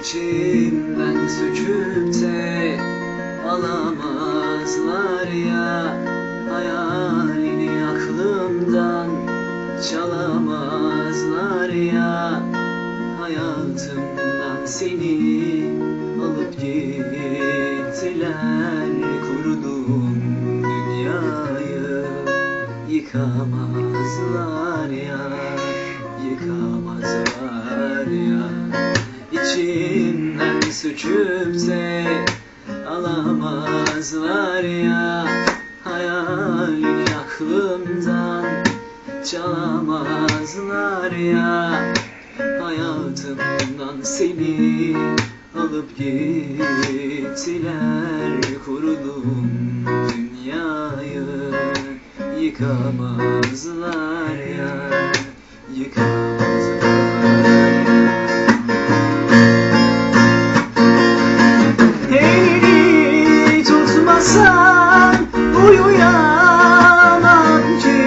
İçimden söküp de alamazlar ya. Hayalini aklımdan çalamazlar ya. Hayatımdan seni alıp gittiler. Kurduğum dünyayı yıkamazlar De alamazlar ya. Hayalini aklımdan çalamazlar ya. Hayatımdan seni alıp gittiler Kurduğum dünyayı yıkamazlar ya tutmasan uyuyamam ki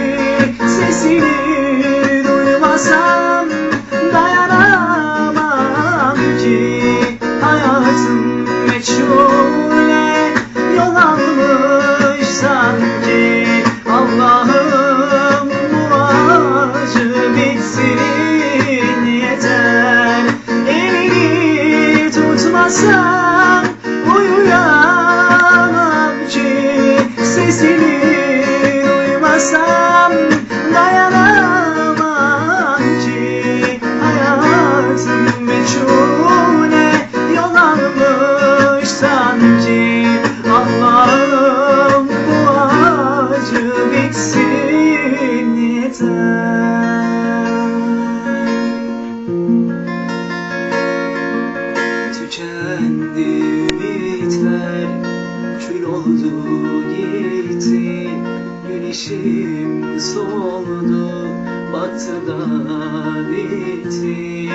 Sesini duymasam dayanamam ki Hayatım meçhule yol almış sanki. Allah'ım bu acı bitsin yeter. Elini tutmasam Allah'ım bu acı bitsin yeter. Tükendi ümitler Kül oldu gitti. Güneşim soldu Battı da bitti.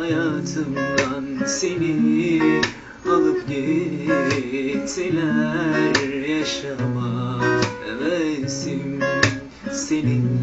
Hayatımdan seni gittiler Yaşama hevesim Seninle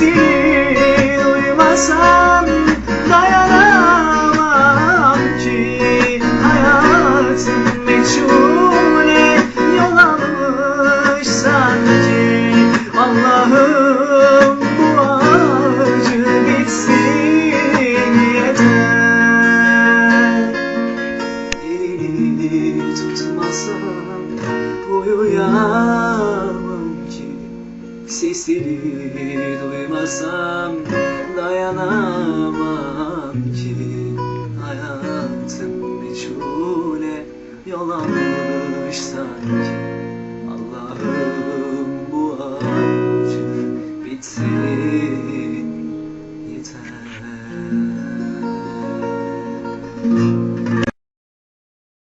Sesini duymasam dayanamam ki. Hayatım meçhule yol almış sanki. Allah'ım bu acı bitsin yeter. Elini tutmasam uyuyamam ki. Sesini duymasam dayanamam ki. Hayatım meçhule yol almış sanki. Allah'ım